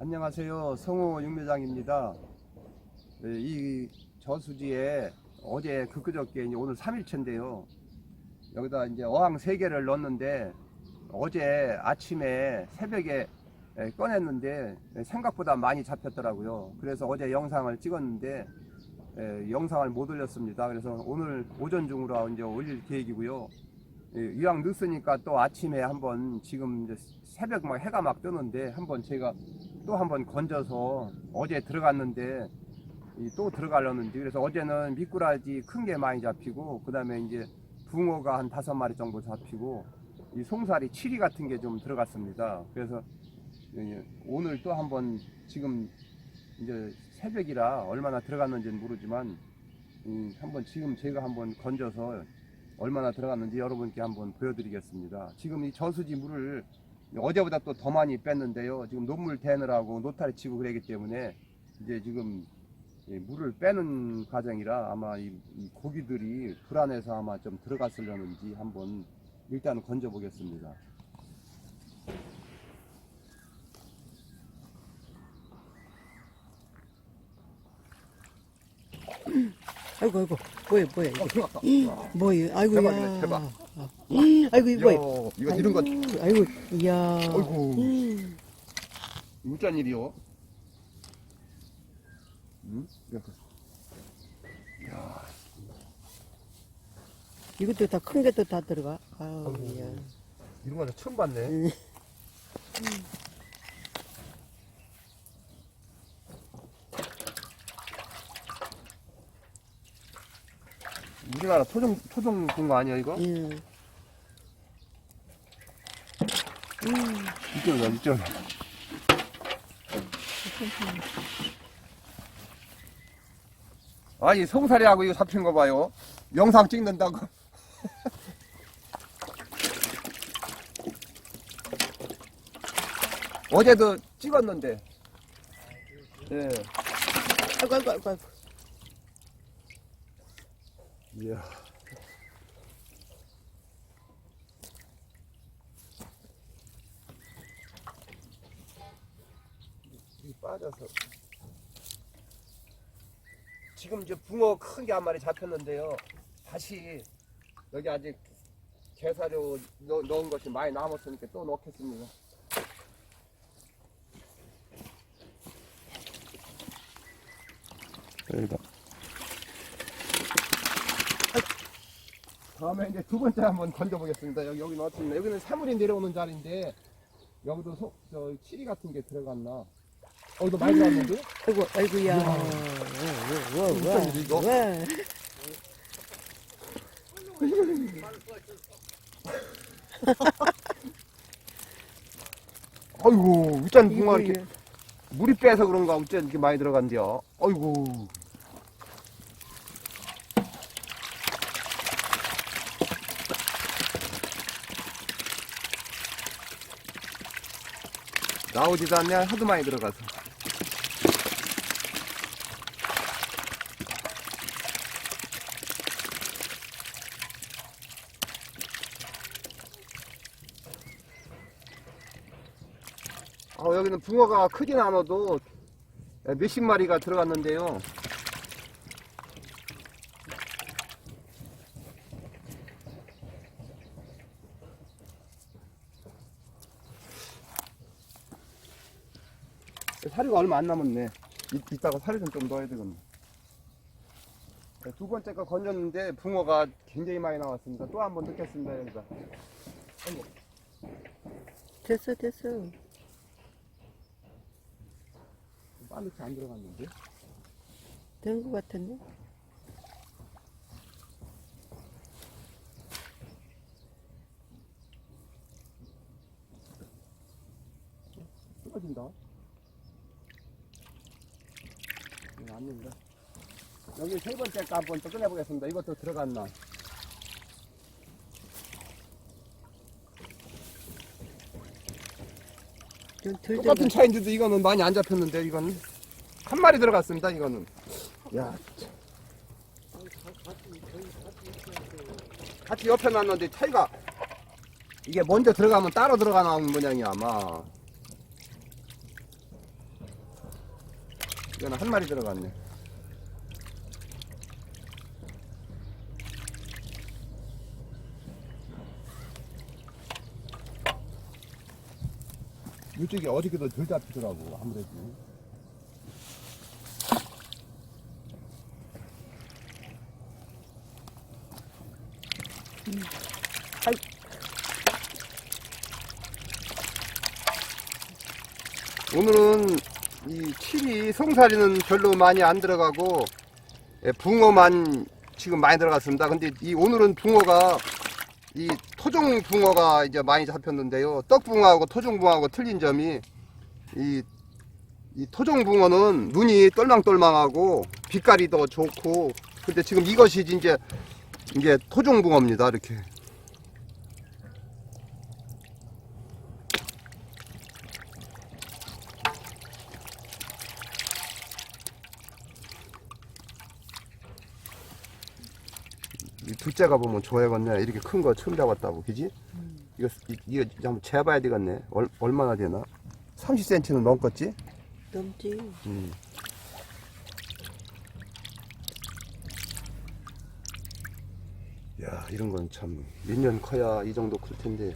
안녕하세요. 성우 육매장입니다. 네, 이 저수지에 어제 그끄저께 이제 오늘 3일째인데요. 여기다 이제 어항 3개를 넣었는데 어제 아침에 새벽에 에, 꺼냈는데 생각보다 많이 잡혔더라고요. 그래서 어제 영상을 찍었는데 에, 영상을 못 올렸습니다. 그래서 오늘 오전 중으로 이제 올릴 계획이고요. 예, 이왕 늦으니까 또 아침에 한번 지금 새벽 막 해가 막 뜨는데 한번 제가 또 한번 건져서 어제 들어갔는데 이또 들어가려는지 그래서 어제는 미꾸라지 큰 게 많이 잡히고 그 다음에 이제 붕어가 한 다섯 마리 정도 잡히고 이 송사리 치리 같은 게 좀 들어갔습니다. 그래서 예, 오늘 또 한번 지금 이제 새벽이라 얼마나 들어갔는지는 모르지만 음, 한번 지금 제가 한번 건져서 얼마나 들어갔는지 여러분께 한번 보여드리겠습니다. 지금 이 저수지 물을 어제보다 또 더 많이 뺐는데요. 지금 논물 대느라고 노타리 치고 그러기 때문에 이제 지금 이 물을 빼는 과정이라 아마 이, 이 고기들이 불안해서 아마 좀 들어갔으려는지 한번 일단 건져 보겠습니다. 아이고 아이고 뭐야 뭐야 이게 뭐야 아이고 대박이네, 야 대박. 아이고 이거 뭐야 이거 이거 이런 거 아이고 이야 어이구 무짠 일이요. 응? 이렇게. 야, 이것도 다 큰 게 또 다 들어가 아우. 야 이런 거 처음 봤네. 음. 우리나라 토종 토종 붕어 아니야 이거? 음. 이쪽이야 이쪽. 아니 송사리하고 이거 잡힌 거 봐요. 영상 찍는다고. 어제도 찍었는데. 예. 아이고 아이고 아이고 아이고 이야. 이 빠져서 지금 이제 붕어 큰게한 마리 잡혔는데요. 다시 여기 아직 게사료 넣, 넣은 것이 많이 남았으니까 또 넣겠습니다. 여기다. 다음에 이제 두 번째 한번 건져보겠습니다. 여기, 여기 넣었습니다. 여기는 새물이 내려오는 자리인데, 여기도 소, 저, 치리 같은 게 들어갔나. 여기도 많이 들어갔는데? 아이고 아이고 야 무슨 일이 이거? 와와와 아이고, 우짠 붕어 이렇게, 물이 빼서 그런가, 우짠 이렇게 많이 들어간대요. 아이고. 나오지도 않네, 하도 많이 들어가서. 어, 여기는 붕어가 크진 않아도 몇십 마리가 들어갔는데요. 얼마 안 남았네. 이, 이따가 사료 좀, 좀 넣어야 되겠네. 네, 두 번째 거 건졌는데 붕어가 굉장히 많이 나왔습니다. 또 한 번 넣겠습니다, 여기다. 아이고. 됐어 됐어 빨리 안 들어갔는데? 된거 같은데 쓰러진다. 이거 안 된다. 거 한번 또 꺼내보겠습니다. 이것도 들어갔나? 똑같은 차인데도 이거는 많이 안 잡혔는데, 이거는. 한 마리 들어갔습니다, 이거는. 야. 참. 같이 옆에 놨는데 차이가 이게 먼저 들어가면 따로 들어가는 모양이야 아마 이거는 한 마리 들어갔네. 이쪽이 어저께도 덜 잡히더라고 아무래도. 오늘은 이 칠이 송사리는 별로 많이 안 들어가고 예, 붕어만 지금 많이 들어갔습니다. 근데 이 오늘은 붕어가 이 토종 붕어가 이제 많이 잡혔는데요. 떡붕어하고 토종 붕어하고 틀린 점이 이, 이 토종 붕어는 눈이 똘망똘망하고 빛깔이 더 좋고 근데 지금 이것이 이제 이게 토종 붕어입니다. 이렇게 이 둘째가 보면 좋아해겠네. 이렇게 큰 거 처음 잡았다고, 그지? 이거, 이- 이거 한번 재봐야 되겠네. 얼, 얼마나 되나? 30cm는 넘겠지? 넘지. 음. 야, 이런 건 참, 몇 년 커야 이 정도 클 텐데.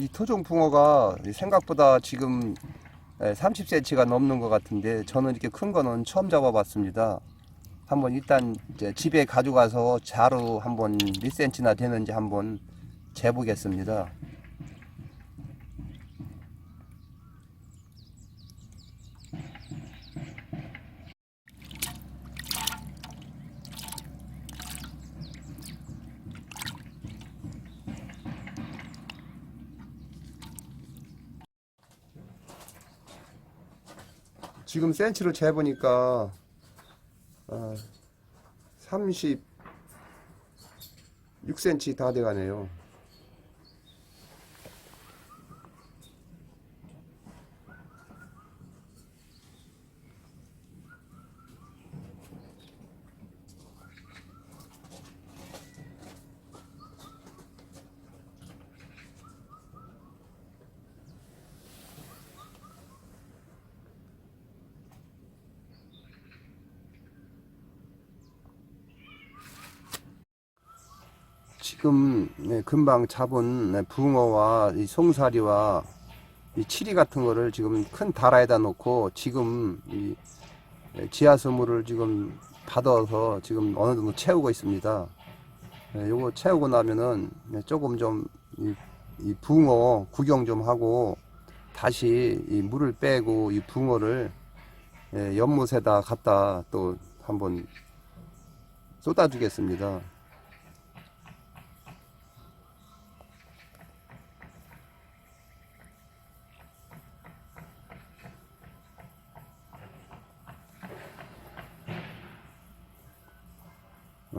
이 토종 붕어가 생각보다 지금 30cm가 넘는 것 같은데 저는 이렇게 큰 거는 처음 잡아봤습니다. 한번 일단 집에 가져가서 자루 한번 몇 cm나 되는지 한번 재보겠습니다. 지금 센치로 재보니까 아, 36cm 다 돼가네요. 지금 네, 금방 잡은 네, 붕어와 이 송사리와 이 치리 같은 거를 지금 큰 다라에다 놓고 지금 이 네, 지하수물을 지금 받아서 지금 어느 정도 채우고 있습니다. 네, 요거 채우고 나면은 네, 조금 좀 이, 이 붕어 구경 좀 하고 다시 이 물을 빼고 이 붕어를 예, 연못에다 갖다 또 한번 쏟아주겠습니다.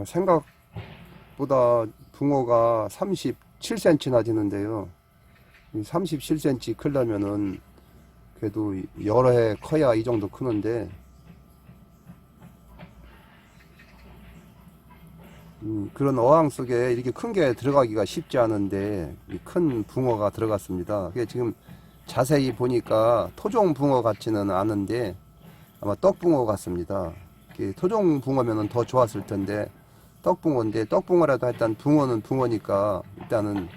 생각보다 붕어가 37cm나 되는데요. 37cm 크려면은 그래도 여러 해 커야 이 정도 크는데 음, 그런 어항 속에 이렇게 큰 게 들어가기가 쉽지 않은데 이큰 붕어가 들어갔습니다. 그게 지금 자세히 보니까 토종 붕어 같지는 않은데 아마 떡 붕어 같습니다. 이게 토종 붕어면은 더 좋았을 텐데 떡붕어인데 떡붕어라도 일단 붕어는 붕어니까 일단은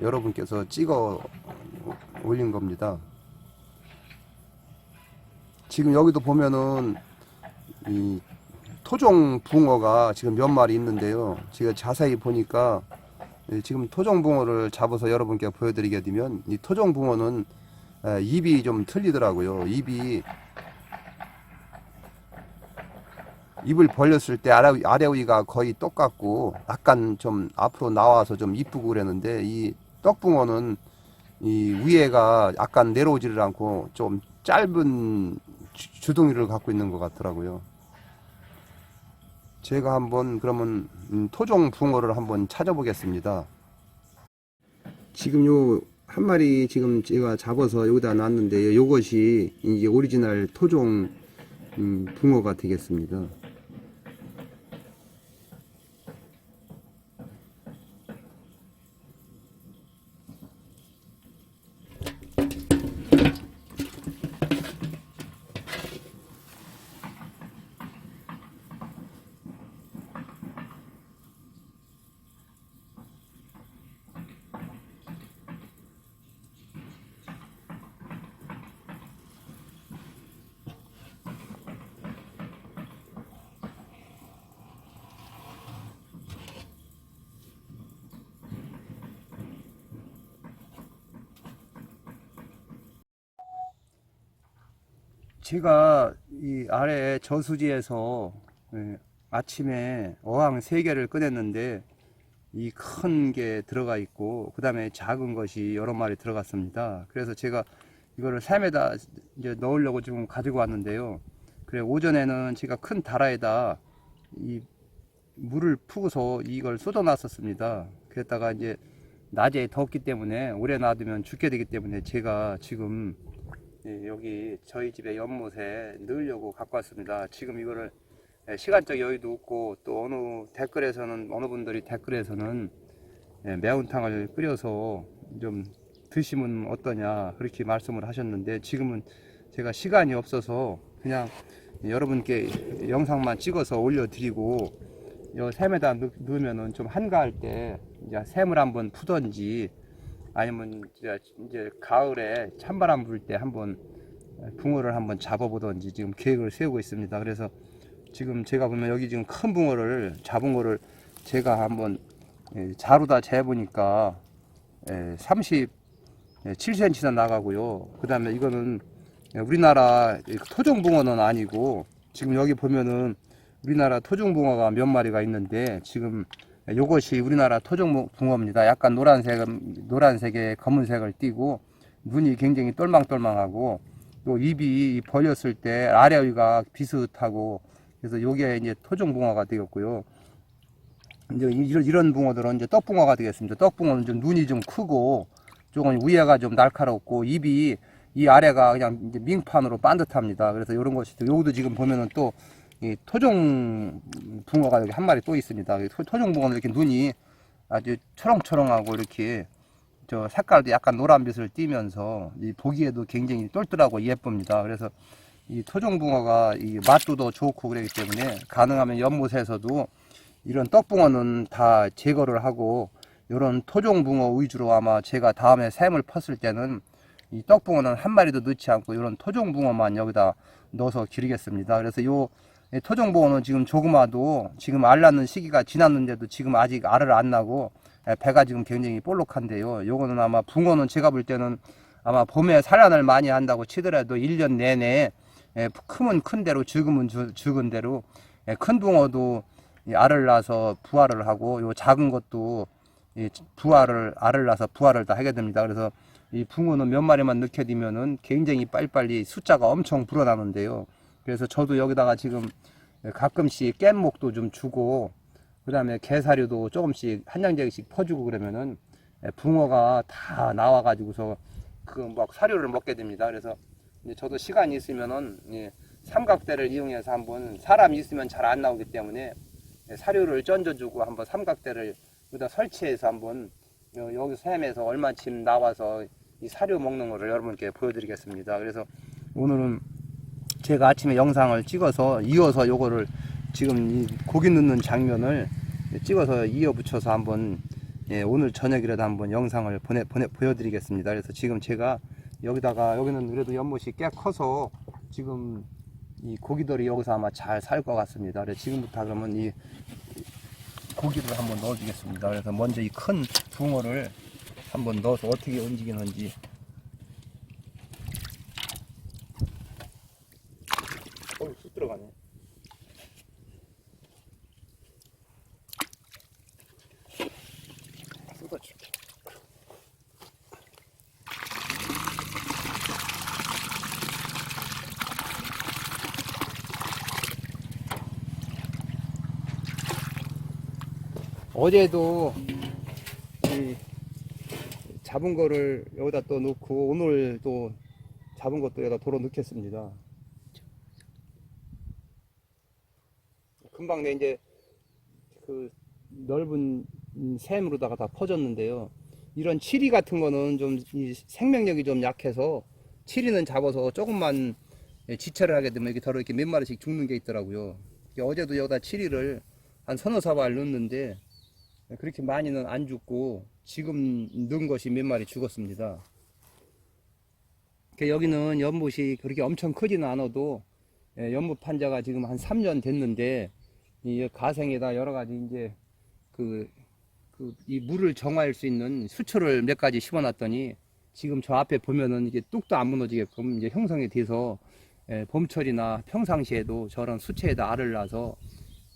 여러분께서 찍어 올린 겁니다. 지금 여기도 보면은 이 토종 붕어가 지금 몇 마리 있는데요. 제가 자세히 보니까 예, 지금 토종 붕어를 잡아서 여러분께 보여드리게 되면 이 토종 붕어는 에, 입이 좀 틀리더라고요. 입이 입을 벌렸을 때 아래, 아래 위가 거의 똑같고 약간 좀 앞으로 나와서 좀 이쁘고 그랬는데 이 떡붕어는 이 위에가 약간 내려오지를 않고 좀 짧은 주- 주둥이를 갖고 있는 것 같더라고요. 제가 한번 그러면 음, 토종 붕어를 한번 찾아보겠습니다. 지금 요 한 마리 지금 제가 잡아서 여기다 놨는데 요것이 이제 오리지널 토종 음, 붕어가 되겠습니다. 제가 이 아래 저수지에서 예, 아침에 어항 세 개를 꺼냈는데 이 큰 게 들어가 있고 그 다음에 작은 것이 여러 마리 들어갔습니다. 그래서 제가 이거를 삶에다 이제 넣으려고 지금 가지고 왔는데요. 그래 오전에는 제가 큰 다라에다 이 물을 푸고서 이걸 쏟아놨었습니다. 그랬다가 이제 낮에 덥기 때문에 오래 놔두면 죽게 되기 때문에 제가 지금 예, 여기 저희 집에 연못에 넣으려고 갖고 왔습니다. 지금 이거를 예, 시간적 여유도 없고 또 어느 댓글에서는 어느 분들이 댓글에서는 예, 매운탕을 끓여서 좀 드시면 어떠냐 그렇게 말씀을 하셨는데 지금은 제가 시간이 없어서 그냥 여러분께 영상만 찍어서 올려드리고 요 샘에다 넣, 넣으면은 좀 한가할 때 이제 샘을 한번 푸던지 아니면 이제, 가을에 찬바람 불 때 한번 붕어를 한번 잡아보던지 지금 계획을 세우고 있습니다. 그래서 지금 제가 보면 여기 지금 큰 붕어를 잡은 거를 제가 한번 예, 자루다 재보니까 37cm나 나가고요. 그 다음에 이거는 우리나라 토종 붕어는 아니고 지금 여기 보면은 우리나라 토종 붕어가 몇 마리가 있는데 지금 요것이 우리나라 토종 붕어입니다. 약간 노란색, 노란색에 검은색을 띠고 눈이 굉장히 똘망똘망하고 또 입이 벌렸을 때 아래 위가 비슷하고 그래서 요게 이제 토종 붕어가 되겠고요. 이제 이런, 이런 붕어들은 이제 떡붕어가 되겠습니다. 떡붕어는 좀 눈이 좀 크고 조금 위에가 좀 날카롭고 입이 이 아래가 그냥 이제 민판으로 반듯합니다. 그래서 이런 것이 여기도 지금 보면은 또 이 토종 붕어가 여기 한 마리 또 있습니다. 토종 붕어는 이렇게 눈이 아주 초롱초롱하고 이렇게 저 색깔도 약간 노란빛을 띠면서 이 보기에도 굉장히 똘똘하고 예쁩니다. 그래서 이 토종 붕어가 이 맛도 더 좋고 그렇기 때문에 가능하면 연못에서도 이런 떡붕어는 다 제거를 하고 이런 토종 붕어 위주로 아마 제가 다음에 샘을 펐을 때는 이 떡붕어는 한 마리도 넣지 않고 이런 토종 붕어만 여기다 넣어서 기르겠습니다. 그래서 요이 토종 붕어는 지금 조그마도 지금 알 낳는 시기가 지났는데도 지금 아직 알을 안 나고 예, 배가 지금 굉장히 볼록한데요. 요거는 아마 붕어는 제가 볼 때는 아마 봄에 산란을 많이 한다고 치더라도 1년 내내 예, 크면 큰 대로 죽으면 주- 죽은 대로 예, 큰 붕어도 이 알을 낳아서 부화를 하고 요 작은 것도 이 부화를 알을 낳아서 부화를 다 하게 됩니다. 그래서 이 붕어는 몇 마리만 넣게 되면은 굉장히 빨리빨리 숫자가 엄청 불어나는데요. 그래서 저도 여기다가 지금 가끔씩 깻목도 좀 주고 그 다음에 게사료도 조금씩 한 양재씩 퍼주고 그러면은 붕어가 다 나와 가지고서 그 막 사료를 먹게 됩니다. 그래서 저도 시간이 있으면은 예, 삼각대를 이용해서 한번 사람이 있으면 잘 안 나오기 때문에 예, 사료를 던져주고 한번 삼각대를 여기다 설치해서 한번 여- 여기 샘에서 얼마쯤 나와서 이 사료 먹는 거를 여러분께 보여드리겠습니다. 그래서 오늘은 제가 아침에 영상을 찍어서 이어서 요거를 지금 이 고기 넣는 장면을 찍어서 이어 붙여서 한번 예, 오늘 저녁이라도 한번 영상을 보내, 보내 보여드리겠습니다. 그래서 지금 제가 여기다가 여기는 그래도 연못이 꽤 커서 지금 이 고기들이 여기서 아마 잘 살 것 같습니다. 그래서 지금부터 그러면 이 고기를 한번 넣어주겠습니다. 그래서 먼저 이 큰 붕어를 한번 넣어서 어떻게 움직이는지 어우 쑥 들어가네. 어제도 이 잡은 거를 여기다 또 넣고 오늘 또 잡은 것도 여기다 도로 넣겠습니다. 금방 내 이제 그 넓은 샘으로다가 다 퍼졌는데요. 이런 치리 같은 거는 좀이 생명력이 좀 약해서 치리는 잡아서 조금만 예, 지체를 하게 되면 이렇게 더러 이렇게 몇 마리씩 죽는 게 있더라고요. 이게 어제도 여기다 치리를 한 서너 사발 넣었는데 그렇게 많이는 안 죽고 지금 넣은 것이 몇 마리 죽었습니다. 여기는 연못이 그렇게 엄청 크지는 않아도 예, 연못 판자가 지금 한 3년 됐는데 이 가생에다 여러 가지 이제 그, 그, 이 물을 정화할 수 있는 수초를 몇 가지 심어 놨더니 지금 저 앞에 보면은 이게 뚝도 안 무너지게끔 이제 형성이 돼서 예, 봄철이나 평상시에도 저런 수채에다 알을 낳아서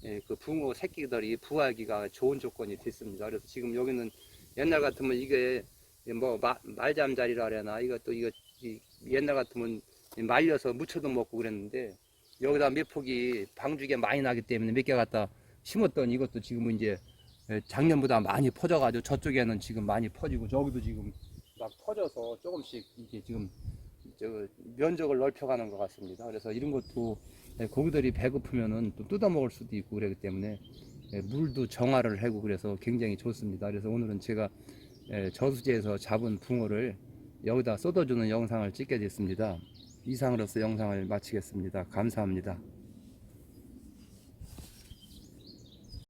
예, 그 붕어 새끼들이 부화하기가 좋은 조건이 됐습니다. 그래서 지금 여기는 옛날 같으면 이게 뭐 마- 말잠자리라 그래나 이것도 이거 이 옛날 같으면 말려서 무쳐도 먹고 그랬는데 여기다 몇 폭이 방죽에 많이 나기 때문에 몇 개 갖다 심었더니 이것도 지금은 이제 예, 작년보다 많이 퍼져가지고 저쪽에는 지금 많이 퍼지고 저기도 지금 막 퍼져서 조금씩 이게 지금 저 면적을 넓혀가는 것 같습니다. 그래서 이런 것도 예, 고기들이 배고프면은 또 뜯어 먹을 수도 있고 그러기 때문에 예, 물도 정화를 하고 그래서 굉장히 좋습니다. 그래서 오늘은 제가 예, 저수지에서 잡은 붕어를 여기다 쏟아주는 영상을 찍게 됐습니다. 이상으로서 영상을 마치겠습니다. 감사합니다.